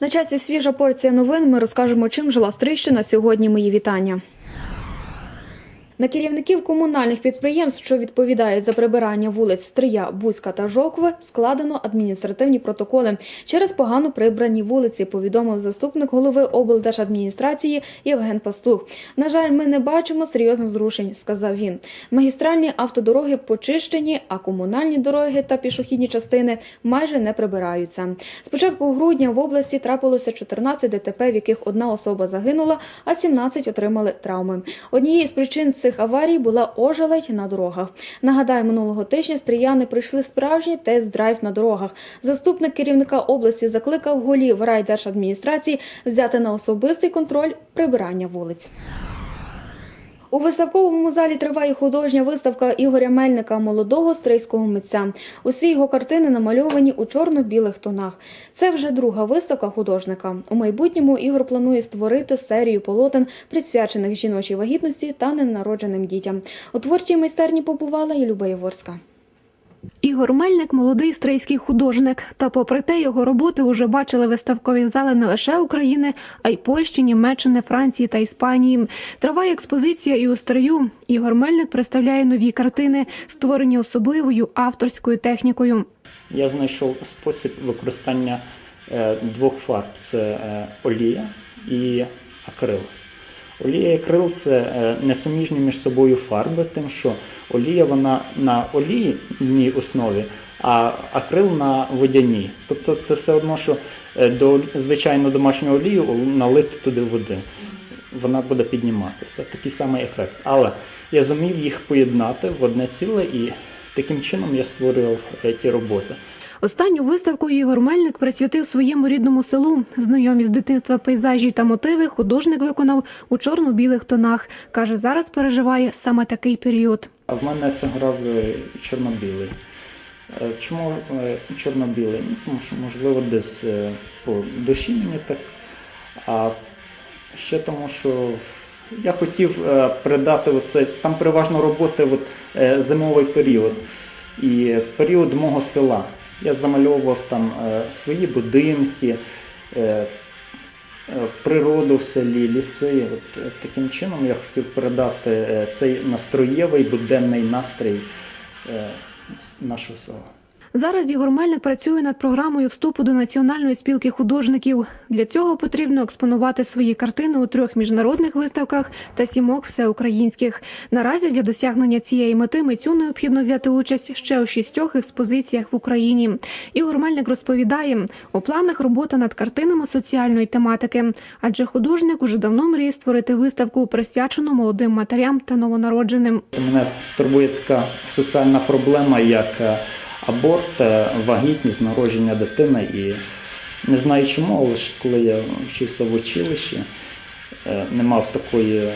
На часі свіжа порція новин. Ми розкажемо, чим жила Стрищина сьогодні. Мої вітання. На керівників комунальних підприємств, що відповідають за прибирання вулиць Стрия, Бузька та Жокви, складено адміністративні протоколи через погано прибрані вулиці, повідомив заступник голови облдержадміністрації Євген Пастух. На жаль, ми не бачимо серйозних зрушень, сказав він. Магістральні автодороги почищені, а комунальні дороги та пішохідні частини майже не прибираються. З початку грудня в області трапилося 14 ДТП, в яких одна особа загинула, а 17 отримали травми. Однією з причин цих аварій була ожеледь на дорогах. Нагадаю, минулого тижня стріяни пройшли справжній тест-драйв на дорогах. Заступник керівника області закликав голів райдержадміністрації взяти на особистий контроль прибирання вулиць. У виставковому залі триває художня виставка Ігоря Мельника, молодого стрийського митця. Усі його картини намальовані у чорно-білих тонах. Це вже друга виставка художника. У майбутньому Ігор планує створити серію полотен, присвячених жіночій вагітності та ненародженим дітям. У творчій майстерні побувала і Люба Єворська. Ігор Мельник молодий стрийський художник. Та попри те, його роботи вже бачили виставкові зали не лише України, а й Польщі, Німеччини, Франції та Іспанії. Триває експозиція і у Стрию. Ігор Мельник представляє нові картини, створені особливою авторською технікою. Я знайшов спосіб використання е, двох фарб: це е, олія і акрил. Олія і акрил це е, несуміжні між собою фарби, тим, що олія вона на олійній основі, а акрил на водяній. Тобто це все одно, що е, до звичайно домашнього олію налити туди води. Вона буде підніматися. Такий самий ефект. Але я зумів їх поєднати в одне ціле і таким чином я створював е, ті роботи. Останню виставку Ігор Мельник присвятив своєму рідному селу. Знайомі з дитинства пейзажі та мотиви художник виконав у чорно-білих тонах. Каже, зараз переживає саме такий період. А в мене цього разу чорно-білий. Е, Чому е, чорно-білий? Тому що, можливо, десь е, по душі мені так. А ще тому, що я хотів передати оце, там переважно роботи от, зимовий період і період мого села. Я замальовував там е, свої будинки, е, е, в природу в селі, ліси. От таким чином я хотів передати цей настроєвий буденний настрій нашого села. Зараз Ігор Мельник працює над програмою вступу до Національної спілки художників. Для цього потрібно експонувати свої картини у трьох міжнародних виставках та сімох всеукраїнських. Наразі для досягнення цієї мети митцю необхідно взяти участь ще у шістьох експозиціях в Україні. Ігор Мельник розповідає, у планах робота над картинами соціальної тематики, адже художник уже давно мріє створити виставку, присвячену молодим матерям та новонародженим. Мене турбує така соціальна проблема, як е, аборт, е, вагітність, народження дитини. І не знаю чому, але ж коли я вчився в училищі, е, не мав такої,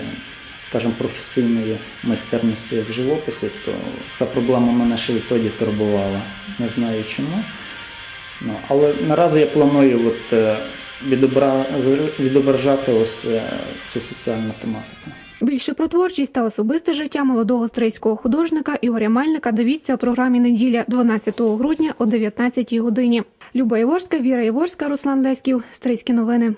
скажімо, професійної майстерності в живописі, то ця проблема мене ще відтоді турбувала. Не знаю чому. Ну, але наразі я планую от, е, відображати ось цю соціальну тематику. Більше про творчість та особисте життя молодого стрийського художника Ігоря Мельника дивіться у програмі неділя 12 грудня о 19 годині. Люба Іворська, Віра Іворська, Руслан Леськів. Стрийські новини.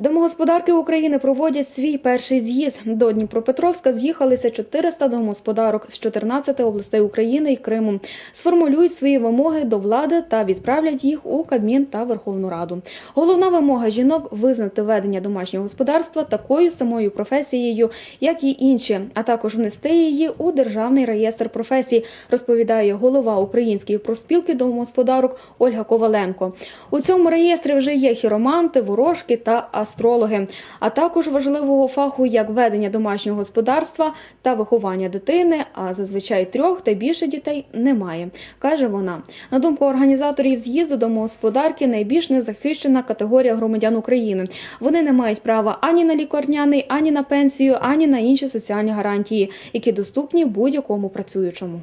Домогосподарки України проводять свій перший з'їзд. До Дніпропетровська з'їхалися 400 домогосподарок з 14 областей України і Криму. Сформулюють свої вимоги до влади та відправлять їх у Кабмін та Верховну Раду. Головна вимога жінок визнати ведення домашнього господарства такою самою професією, як і інші, а також внести її у державний реєстр професій, розповідає голова Української профспілки домогосподарок Ольга Коваленко. У цьому реєстрі вже є хіроманти, ворожки та астрологи, а також важливого фаху як ведення домашнього господарства та виховання дитини. А зазвичай трьох та більше дітей немає, каже вона. На думку організаторів з'їзду домогосподарки найбільш незахищена категорія громадян України. Вони не мають права ані на лікарняний, ані на пенсію, ані на інші соціальні гарантії, які доступні будь-якому працюючому.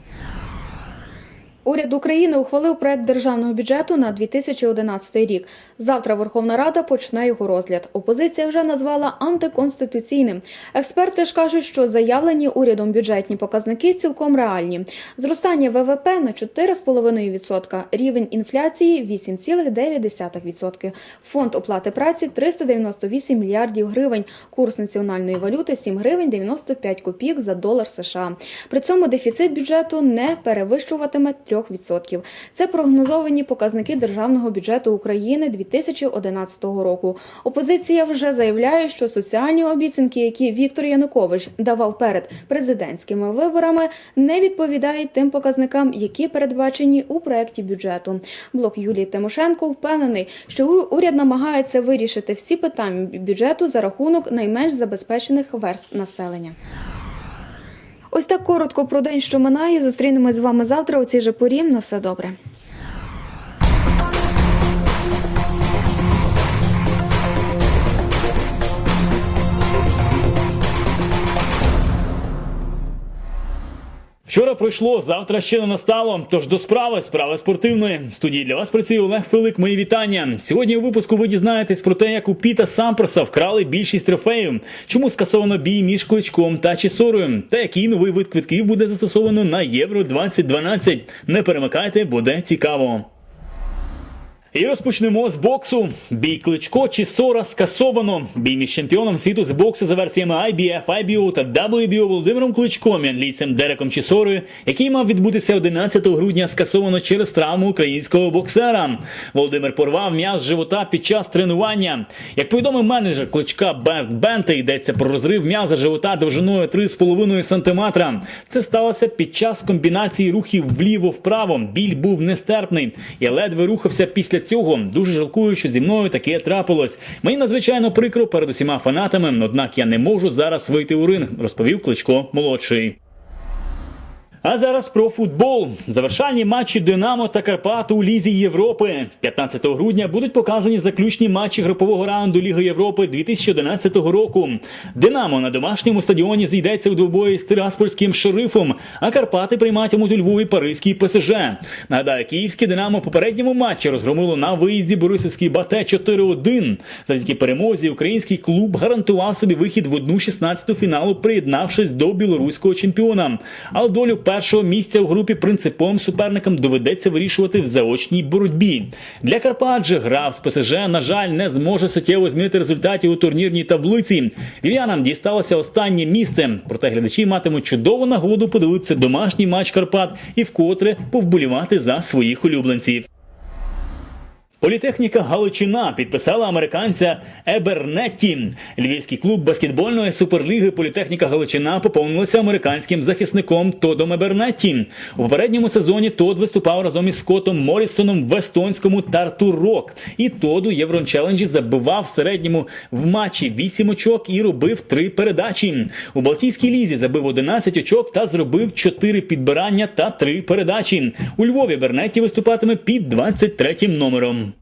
Уряд України ухвалив проект державного бюджету на 2011 рік. Завтра Верховна Рада почне його розгляд. Опозиція вже назвала антиконституційним. Експерти ж кажуть, що заявлені урядом бюджетні показники цілком реальні. Зростання ВВП на 4,5%, рівень інфляції 8,9%, фонд оплати праці 398 мільярдів гривень, курс національної валюти 7 гривень 95 копійок за долар США. При цьому дефіцит бюджету не перевищуватиме 3%. Це прогнозовані показники державного бюджету України 2011 року. Опозиція вже заявляє, що соціальні обіцянки, які Віктор Янукович давав перед президентськими виборами, не відповідають тим показникам, які передбачені у проєкті бюджету. Блок Юлії Тимошенко впевнений, що уряд намагається вирішити всі питання бюджету за рахунок найменш забезпечених верств населення. Ось так коротко про день, що минає. Зустрінемось з вами завтра у цій же порі. На все добре. Вчора пройшло, завтра ще не настало. Тож до справи, справи спортивної. В студії для вас працює Олег Филик. Мої вітання. Сьогодні у випуску ви дізнаєтесь про те, як у Піта Сампроса вкрали більшість трофеїв, чому скасовано бій між кличком та Чесорою, та який новий вид квитків буде застосовано на Євро 2012. Не перемикайте, буде цікаво. І розпочнемо з боксу. Бій Кличко чи Сора скасовано. Бій між чемпіоном світу з боксу за версіями IBF, IBO та WBO Володимиром Кличком і англійцем Дереком Чісорою, який мав відбутися 11 грудня, скасовано через травму українського боксера. Володимир порвав м'яз живота під час тренування. Як повідомив менеджер кличка Берт Бенте, йдеться про розрив м'яза живота довжиною 3,5 см. Це сталося під час комбінації рухів вліво-вправо. Біль був нестерпний. Я ледве рухався після цього. Дуже жалкую, що зі мною таке трапилось. Мені надзвичайно прикро перед усіма фанатами, однак я не можу зараз вийти у ринг, розповів Кличко молодший. А зараз про футбол. Завершальні матчі Динамо та Карпат у Лізі Європи. 15 грудня будуть показані заключні матчі групового раунду Ліги Європи 2011 року. Динамо на домашньому стадіоні зійдеться у двобої з Тираспольським шерифом, а Карпати прийматимуть у Львові Паризький ПСЖ. Нагадаю, київське Динамо в попередньому матчі розгромило на виїзді Борисовський Бате 4-1. Завдяки перемозі український клуб гарантував собі вихід в одну 16 фіналу, приєднавшись до білоруського чемпіона. Але долю першого місця у групі принциповим суперникам доведеться вирішувати в заочній боротьбі. Для Карпат же гра з ПСЖ, на жаль, не зможе суттєво змінити результатів у турнірній таблиці. Львів'янам дісталося останнє місце, проте глядачі матимуть чудову нагоду подивитися домашній матч Карпат і вкотре повболівати за своїх улюбленців. Політехніка Галичина підписала американця Ебернетті. Львівський клуб баскетбольної суперліги Політехніка Галичина поповнилася американським захисником Тодом Ебернетті. У попередньому сезоні Тод виступав разом із Скоттом Моррісоном в естонському Тарту Рок. І Тод у Єврончеленджі забивав в середньому в матчі 8 очок і робив 3 передачі. У Балтійській лізі забив 11 очок та зробив 4 підбирання та 3 передачі. У Львові Бернетті виступатиме під 23 номером.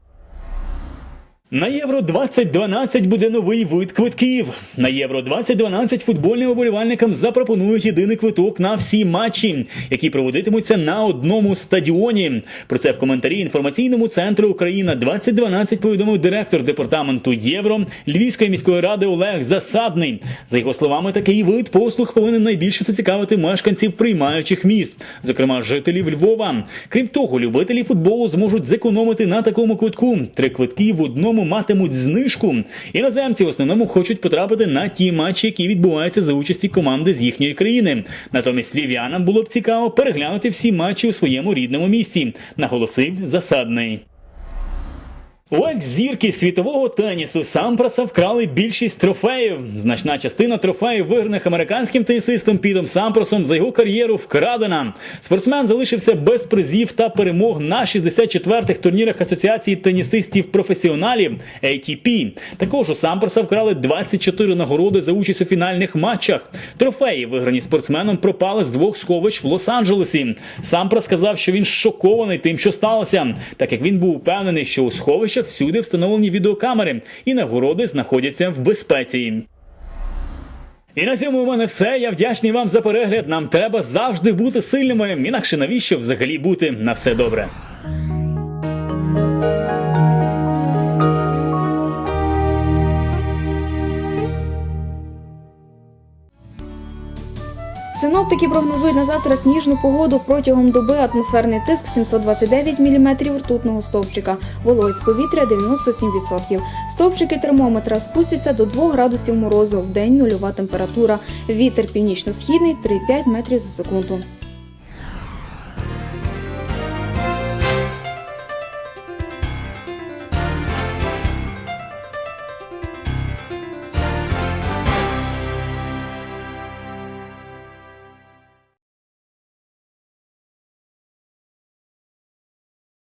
На Євро 2012 буде новий вид квитків. На Євро 2012 футбольним оболівальникам запропонують єдиний квиток на всі матчі, які проводитимуться на одному стадіоні. Про це в коментарі інформаційному центру Україна 2012 повідомив директор департаменту Євро Львівської міської ради Олег Засадний. За його словами, такий вид послуг повинен найбільше зацікавити мешканців приймаючих міст, зокрема жителів Львова. Крім того, любителі футболу зможуть зекономити на такому квитку. Три квитки в одному матимуть знижку. Іноземці в основному хочуть потрапити на ті матчі, які відбуваються за участі команди з їхньої країни. Натомість львів'янам було б цікаво переглянути всі матчі у своєму рідному місці, наголосив засадний. Екс-зірки світового тенісу Сампроса вкрали більшість трофеїв. Значна частина трофеїв, виграних американським тенісистом Пітом Сампросом за його кар'єру вкрадена. Спортсмен залишився без призів та перемог на 64-х турнірах Асоціації тенісистів професіоналів ATP. Також у Сампроса вкрали 24 нагороди за участь у фінальних матчах. Трофеї, виграні спортсменом, пропали з двох сховищ в Лос-Анджелесі. Сампрос сказав, що він шокований тим, що сталося, так як він був впевнений, що у сховищах всюди встановлені відеокамери і нагороди знаходяться в безпеці. І на цьому у мене все. Я вдячний вам за перегляд. Нам треба завжди бути сильними. Інакше навіщо взагалі бути на все добре. Синоптики прогнозують на завтра сніжну погоду протягом доби атмосферний тиск 729 мм ртутного стовпчика, вологість повітря 97%. Стовпчики термометра спустяться до 2 градусів морозу, в день нульова температура, вітер північно-східний 3,5 метрів за секунду.